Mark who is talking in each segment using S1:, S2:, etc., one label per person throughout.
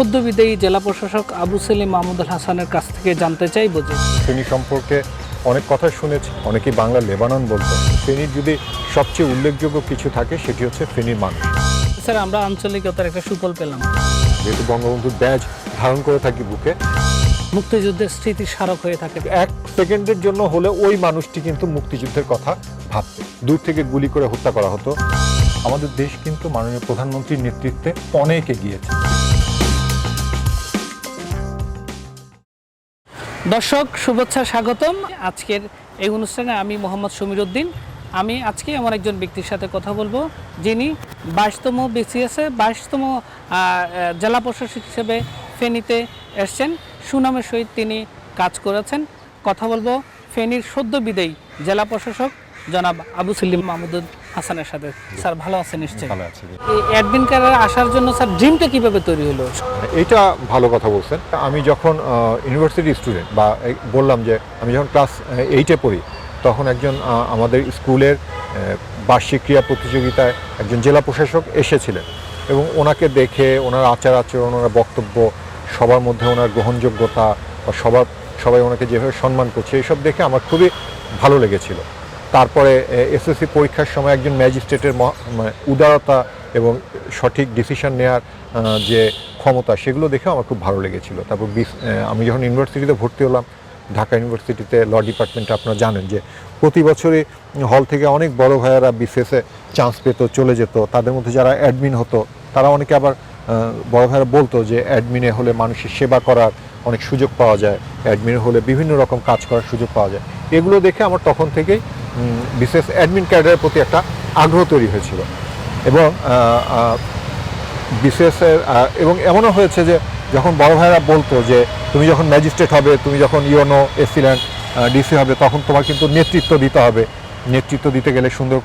S1: সদ্য বিদায়ী জেলা প্রশাসক আবু সেলিম মাহমুদুল হাসানের কাছ থেকে জানতে চাইব যে
S2: ফেনী সম্পর্কে অনেক কথা শুনেছি অনেকেই বাংলা লেবানন বলতো ফেনীর যদি সবচেয়ে উল্লেখযোগ্য কিছু থাকে সেটি হচ্ছে ফেনীর মানুষ।
S1: স্যার আমরা আঞ্চলিকতার একটা সুফল পেলাম।
S2: যেহেতু বঙ্গবন্ধুর ব্যাজ ধারণ করে থাকি বুকে
S1: মুক্তিযুদ্ধের স্মৃতি স্মারক হয়ে থাকে।
S2: এক সেকেন্ডের জন্য হলে ওই মানুষটি কিন্তু মুক্তিযুদ্ধের কথা ভাবতো। দূর থেকে গুলি করে হত্যা করা হতো। আমাদের দেশ কিন্তু মাননীয় প্রধানমন্ত্রীর নেতৃত্বে অনেক এগিয়েছে।
S1: দর্শক, শুভেচ্ছা, স্বাগতম। আজকের এই অনুষ্ঠানে আমি মোহাম্মদ সমীর উদ্দিন আমি আজকে এমন একজন ব্যক্তির সাথে কথা বলব, যিনি বাইশতম বিসিএসে বাইশতম জেলা প্রশাসক হিসেবে ফেনীতে এসছেন। সুনামের সহিত তিনি কাজ করেছেন। কথা বলব ফেনীর সদ্য বিদায়ী জেলা প্রশাসক জনাব আবু সালিম মাহমুদুল হাসানের সাথে। স্যার ভালো আছেন নিশ্চয়ই?
S2: ভালো আছে
S1: এই অ্যাডমিন কার্ডে আসার জন্য স্যার ড্রিমটা কীভাবে তৈরি হলো?
S2: এইটা ভালো কথা বলছেন। আমি যখন ইউনিভার্সিটি স্টুডেন্ট বা বললাম যে আমি যখন ক্লাস এইটে পড়ি তখন একজন আমাদের স্কুলের বার্ষিক ক্রীড়া প্রতিযোগিতায় একজন জেলা প্রশাসক এসেছিলেন এবং ওনাকে দেখে ওনার আচার আচরণ ওনার বক্তব্য সবার মধ্যে ওনার গ্রহণযোগ্যতা বা সবার সবাই ওনাকে যেভাবে সম্মান করছে এইসব দেখে আমার খুবই ভালো লেগেছিল। তারপরে এসএসসি পরীক্ষার সময় একজন ম্যাজিস্ট্রেটের মানে উদারতা এবং সঠিক ডিসিশন নেওয়ার যে ক্ষমতা, সেগুলো দেখে আমার খুব ভালো লেগেছিল। তারপর আমি যখন ইউনিভার্সিটিতে ভর্তি হলাম, ঢাকা ইউনিভার্সিটিতে ল ডিপার্টমেন্টে আপনারা জানেন যে প্রতি বছরই হল থেকে অনেক বড় ভাইয়েরা বিসিএসে চান্স পেত, চলে যেত। তাদের মধ্যে যারা অ্যাডমিন হতো, তারা অনেকে আবার বড় ভাইয়েরা বলতো যে অ্যাডমিনে হলে মানুষের সেবা করার অনেক সুযোগ পাওয়া যায়, অ্যাডমিনে হলে বিভিন্ন রকম কাজ করার সুযোগ পাওয়া যায়। এগুলো দেখে আমার তখন থেকেই বিশেষ অ্যাডমিন ক্যাডারের প্রতি একটা আগ্রহ তৈরি হয়েছিল। এবং বিশেষের এবং এমনও হয়েছে যে যখন বড় ভাইরা বলতো যে তুমি যখন ম্যাজিস্ট্রেট হবে, তুমি যখন ইউনো এসিল্যান্ড ডিসি হবে, তখন তোমার কিন্তু নেতৃত্ব দিতে হবে। নেতৃত্ব দিতে গেলে সুন্দর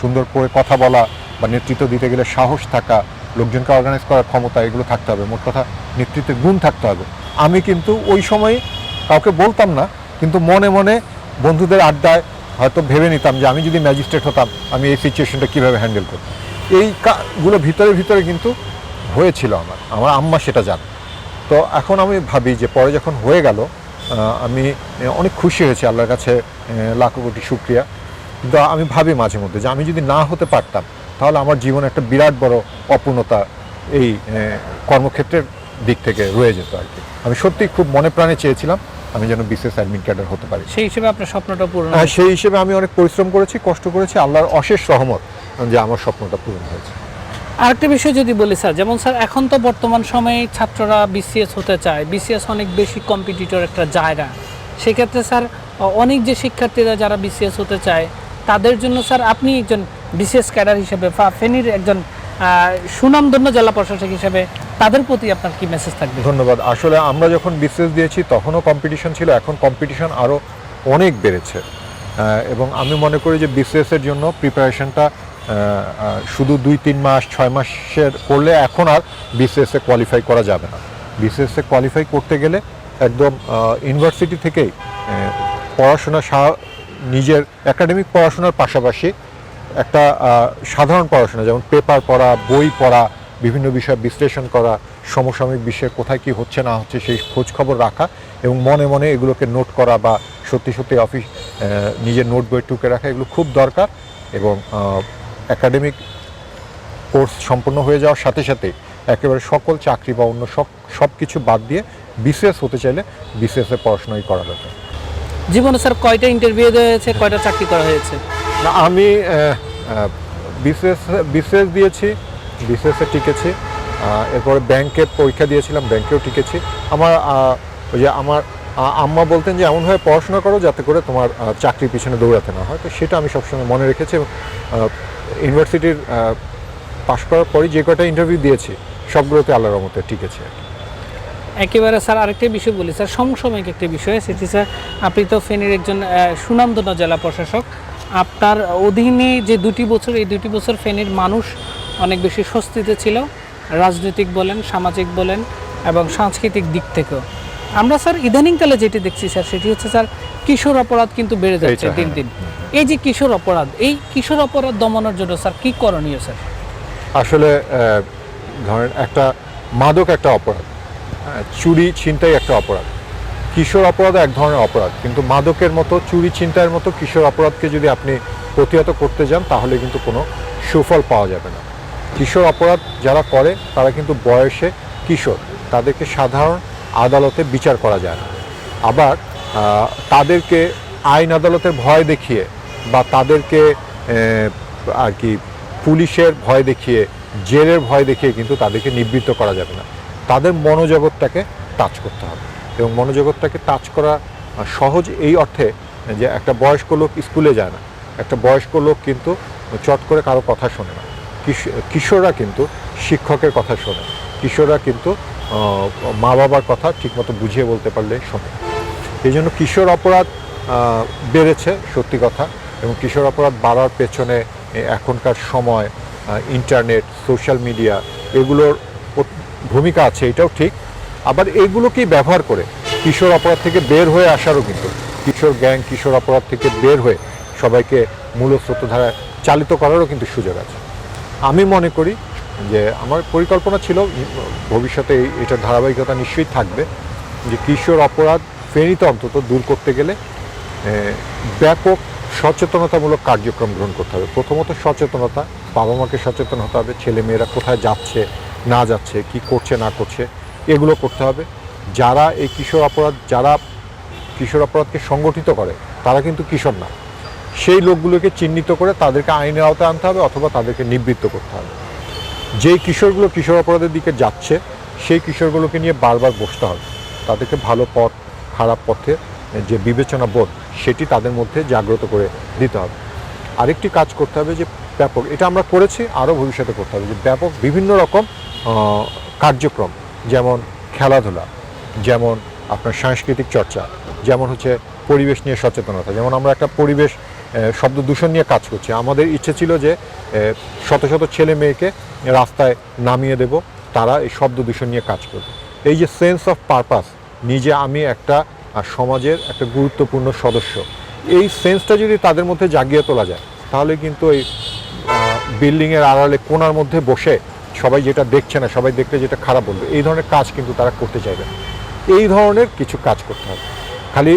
S2: সুন্দর করে কথা বলা বা নেতৃত্ব দিতে গেলে সাহস থাকা, লোকজনকে অর্গানাইজ করার ক্ষমতা, এগুলো থাকতে হবে। মোট কথা নেতৃত্বের গুণ থাকতে হবে। আমি কিন্তু ওই সময় কাউকে বলতাম না, কিন্তু মনে মনে বন্ধুদের আড্ডায় হয়তো ভেবে নিতাম যে আমি যদি ম্যাজিস্ট্রেট হতাম, আমি এই সিচুয়েশনটা কীভাবে হ্যান্ডেল করতাম। এই কাগুলো ভিতরে ভিতরে কিন্তু হয়েছিল আমার। আমার আম্মা সেটা জানে। তো এখন আমি ভাবি যে পরে যখন হয়ে গেল আমি অনেক খুশি হয়েছি আল্লাহর কাছে লাখো কোটি শুক্রিয়া। কিন্তু আমি ভাবি মাঝে মধ্যে যে আমি যদি না হতে পারতাম, তাহলে আমার জীবনে একটা বিরাট বড় অপূর্ণতা এই কর্মক্ষেত্রের দিক থেকে রয়ে যেত আর কি। আমি সত্যি খুব মনে প্রাণে চেয়েছিলাম আমি যেন বিশেষ অ্যাডমিন ক্যাডার হতে পারি।
S1: সেই হিসেবে আপনার স্বপ্নটা পূরণ
S2: হ্যাঁ, সেই হিসেবে আমি অনেক পরিশ্রম করেছি কষ্ট করেছি আল্লাহর অশেষ রহমত যে আমার স্বপ্নটা পূরণ হয়েছে।
S1: আরেকটা বিষয় যদি বলি স্যার যেমন স্যার এখন তো বর্তমান সময়ে ছাত্ররা বিসিএস হতে চায় বিসিএস অনেক বেশি কম্পিটিটর একটা জায়গা। সেক্ষেত্রে স্যার অনেক যে শিক্ষার্থীরা যারা বিসিএস হতে চায় তাদের জন্য স্যার আপনি একজন বিসিএস ক্যাডার হিসেবে বা ফেনীর একজন সুনামধন্য জেলা প্রশাসক হিসেবে তাদের প্রতি আপনার কি মেসেজ থাকবে?
S2: ধন্যবাদ। আসলে আমরা যখন বিশেষ দিয়েছি, তখনও কম্পিটিশন ছিল, এখন কম্পিটিশন আরও অনেক বেড়েছে। এবং আমি মনে করি যে বিসিএসের জন্য প্রিপারেশনটা শুধু দুই, তিন মাস, ছয় মাসের করলে এখন আর বিসিএসে কোয়ালিফাই করা যাবে না। বিসিএসে কোয়ালিফাই করতে গেলে একদম ইউনিভার্সিটি থেকেই পড়াশোনা সা- নিজের একাডেমিক পড়াশোনার পাশাপাশি একটা সাধারণ পড়াশোনা, যেমন পেপার পড়া, বই পড়া, বিভিন্ন বিষয় বিশ্লেষণ করা, সমসাময়িক বিষয়ে, কোথায় কি হচ্ছে, না হচ্ছে, সেই খোঁজ খবর রাখা এবং মনে মনে এগুলোকে নোট করা বা সত্যি সত্যি অফিস নিজের নোট বই টুকে রাখা, এগুলো খুব দরকার এবং একাডেমিক কোর্স সম্পন্ন হয়ে যাওয়ার সাথে সাথে একেবারে সকল চাকরি বা অন্য সব সব কিছু বাদ দিয়ে বিসিএস হতে চাইলে বিসিএসে পড়াশোনাই করা দরকার।
S1: জীবনে স্যার কয়টা ইন্টারভিউ হয়েছে, কয়টা চাকরি করা হয়েছে?
S2: না, আমি বিসিএস বিসিএস দিয়েছি, বিসিএসে টিকেছি এরপরে ব্যাংকে পরীক্ষা দিয়েছিলাম, ব্যাংকেও টিকেছি। আমার ওই যে আমার আম্মা বলতেন যে, এমনভাবে পড়াশোনা করো যাতে করে তোমার চাকরির পিছনে দৌড়াতে না হয়। তো সেটা আমি সবসময় মনে রেখেছি এবং ইউনিভার্সিটির পাশ করার পরই যে কটা ইন্টারভিউ দিয়েছি, সবগুলোতে আল্লাহর রহমতে টিকেছে আর কি।
S1: একেবারে স্যার আরেকটা বিষয় বলি, স্যার, সমসাময়িক একটা বিষয়, সেটি স্যার, আপনি তো ফেনীর একজন সুনামধন্য জেলা প্রশাসক। আপনার অধীনে যে দুটি বছর এই দুটি বছর ফেনীর মানুষ অনেক বেশি স্বস্তিতে ছিল রাজনৈতিক বলেন সামাজিক বলেন এবং সাংস্কৃতিক দিক থেকেও। আমরা স্যার ইদানিংকালে যেটি দেখছি স্যার সেটি হচ্ছে স্যার কিশোর অপরাধ কিন্তু বেড়ে যাচ্ছে দিন
S2: হ্যাঁ।
S1: দিন। এই যে কিশোর অপরাধ এই কিশোর অপরাধ দমনের জন্য স্যার কি করণীয় স্যার?
S2: আসলে ধরেন একটা মাদক একটা অপরাধ হ্যাঁ, চুরি ছিনতাই একটা অপরাধ। কিশোর অপরাধ এক ধরনের অপরাধ। কিন্তু মাদকের মতো, চুরি ছিনতাইয়ের মতো কিশোর অপরাধকে যদি আপনি প্রতিহত করতে যান, তাহলে কিন্তু কোনো সুফল পাওয়া যাবে না। কিশোর অপরাধ যারা করে, তারা কিন্তু বয়সে কিশোর। তাদেরকে সাধারণ আদালতে বিচার করা যায় না। আবার তাদেরকে আইন আদালতের ভয় দেখিয়ে বা তাদেরকে আর কি, পুলিশের ভয় দেখিয়ে, জেলের ভয় দেখিয়ে কিন্তু তাদেরকে নিবৃত্ত করা যাবে না। তাদের মনোজগৎটাকে টাচ করতে হবে। এবং মনোজগৎটাকে টাচ করা সহজ এই অর্থে যে একটা বয়স্ক লোক স্কুলে যায় না। একটা বয়স্ক লোক কিন্তু চট করে কারও কথা শোনে না। কিশ- কিশোররা কিন্তু শিক্ষকের কথা শোনে। কিশোররা কিন্তু মা বাবার কথা ঠিকমতো বুঝিয়ে বলতে পারলে শোনে। এই জন্য কিশোর অপরাধ বেড়েছে, সত্যি কথা। এবং কিশোর অপরাধ বাড়ার পেছনে এখনকার সময় ইন্টারনেট সোশ্যাল মিডিয়া এগুলোর ভূমিকা আছে, এটাও ঠিক। আবার এগুলোকেই ব্যবহার করে কিশোর অপরাধ থেকে বের হয়ে আসারও কিন্তু। কিশোর গ্যাং, কিশোর অপরাধ থেকে বের হয়ে সবাইকে মূল স্রোতধারায় চালিত করারও কিন্তু সুযোগ আছে। আমি মনে করি যে আমার পরিকল্পনা ছিল, ভবিষ্যতে এটার ধারাবাহিকতা নিশ্চয়ই থাকবে, যে কিশোর অপরাধ ফেনীতে অন্তত দূর করতে গেলে ব্যাপক সচেতনতামূলক কার্যক্রম গ্রহণ করতে হবে। প্রথমত সচেতনতা বাবা মাকে সচেতন হতে হবে ছেলে মেয়েরা কোথায় যাচ্ছে, না যাচ্ছে, কি করছে, না করছে। এগুলো করতে হবে। যারা এই কিশোর অপরাধ, যারা কিশোর অপরাধকে সংগঠিত করে, তারা কিন্তু কিশোর না। সেই লোকগুলোকে চিহ্নিত করে তাদেরকে আইনের আওতায় আনতে হবে অথবা তাদেরকে নিবৃত্ত করতে হবে। যেই কিশোরগুলো কিশোর অপরাধের দিকে যাচ্ছে, সেই কিশোরগুলোকে নিয়ে বারবার বসতে হবে। তাদেরকে ভালো পথ, খারাপ পথে যে বিবেচনা বোধ, সেটি তাদের মধ্যে জাগ্রত করে দিতে হবে। আরেকটি কাজ করতে হবে যে ব্যাপক, এটা আমরা করেছি, আরও ভবিষ্যতে করতে হবে যে ব্যাপক বিভিন্ন রকম কার্যক্রম যেমন খেলাধুলা, যেমন আপনার সাংস্কৃতিক চর্চা, যেমন হচ্ছে পরিবেশ নিয়ে সচেতনতা, যেমন আমরা একটা পরিবেশ শব্দ দূষণ নিয়ে কাজ করছি। আমাদের ইচ্ছে ছিল যে শত শত ছেলে মেয়েকে রাস্তায় নামিয়ে দেব, তারা এই শব্দ দূষণ নিয়ে কাজ করবে। এই যে সেন্স অফ পারপাস নিজে আমি একটা সমাজের একটা গুরুত্বপূর্ণ সদস্য, এই সেন্সটা যদি তাদের মধ্যে জাগিয়ে তোলা যায়, তাহলে কিন্তু এই বিল্ডিংয়ের আড়ালে কোনার মধ্যে বসে সবাই যেটা দেখছে না সবাই দেখলে যেটা খারাপ বলবে। এই ধরনের কাজ কিন্তু তারা করতে চাইবে এই ধরনের কিছু কাজ করতে হবে। খালি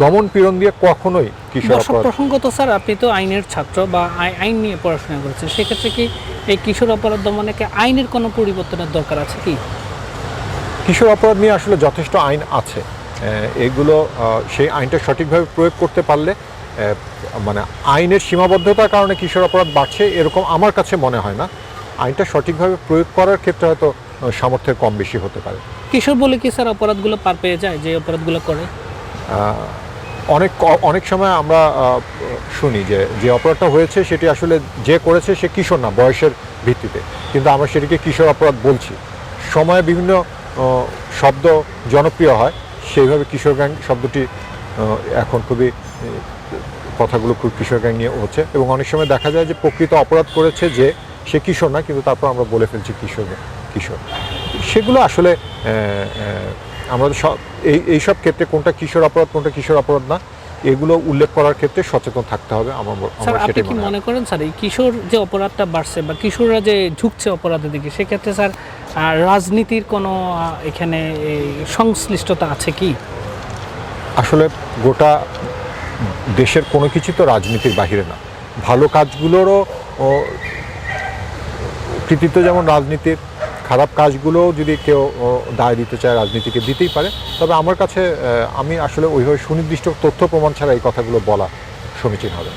S2: দমন পীড়ন দিয়ে কখনোই কিশোর অপরাধ
S1: প্রসঙ্গত স্যার আপনি তো আইনের ছাত্র বা আইন নিয়ে পড়াশোনা করেছেন। সেক্ষেত্রে কি এই কিশোর অপরাধ দমনে কি আইনের কোনো পরিবর্তনের দরকার আছে কি?
S2: কিশোর অপরাধ নিয়ে আসলে যথেষ্ট আইন আছে। এগুলো সেই আইনটা সঠিকভাবে প্রয়োগ করতে পারলে মানে আইনের সীমাবদ্ধতার কারণে কিশোর অপরাধ বাড়ছে এরকম আমার কাছে মনে হয় না। আইনটা সঠিকভাবে প্রয়োগ করার ক্ষেত্রে হয়তো সামর্থ্যের কম বেশি হতে পারে।
S1: কিশোর বলে কি স্যার অপরাধগুলো পার পেয়ে যায় যে অপরাধগুলো করে?
S2: অনেক অনেক সময় আমরা শুনি যে যে অপরাধটা হয়েছে সেটি আসলে যে করেছে সে কিশোর না বয়সের ভিত্তিতে। কিন্তু আমরা সেটিকে কিশোর অপরাধ বলছি। সময়ে বিভিন্ন শব্দ জনপ্রিয় হয় সেইভাবে কিশোর গ্যাং শব্দটি এখন খুবই কথাগুলো খুব কিশোর গ্যাং নিয়ে হচ্ছে। এবং অনেক সময় দেখা যায় যে প্রকৃত অপরাধ করেছে যে সে কিশোর না কিন্তু তারপর আমরা বলে ফেলছি কিশোর কিশোর। সেগুলো আসলে আমরা সব এই এইসব ক্ষেত্রে কোনটা কিশোর অপরাধ কোনটা কিশোর অপরাধ না এগুলো উল্লেখ করার ক্ষেত্রে সচেতন থাকতে হবে আমার
S1: স্যার আপনি কি
S2: মনে
S1: করেন স্যার এই কিশোর যে অপরাধটা বাড়ছে বা কিশোররা যে ঝুঁকছে অপরাধের দিকে সেক্ষেত্রে স্যার রাজনীতির কোনো এখানে সংশ্লিষ্টতা আছে কি?
S2: আসলে গোটা দেশের কোনো কিছু তো রাজনীতির বাহিরে না। ভালো কাজগুলোরও কৃতিত্ব যেমন রাজনীতির খারাপ কাজগুলো যদি কেউ দায় দিতে চায়, রাজনীতিকে দিতেই পারে তবে আমার কাছে আমি আসলে ওইভাবে সুনির্দিষ্ট তথ্য প্রমাণ ছাড়া এই কথাগুলো বলা সমীচীন হবে।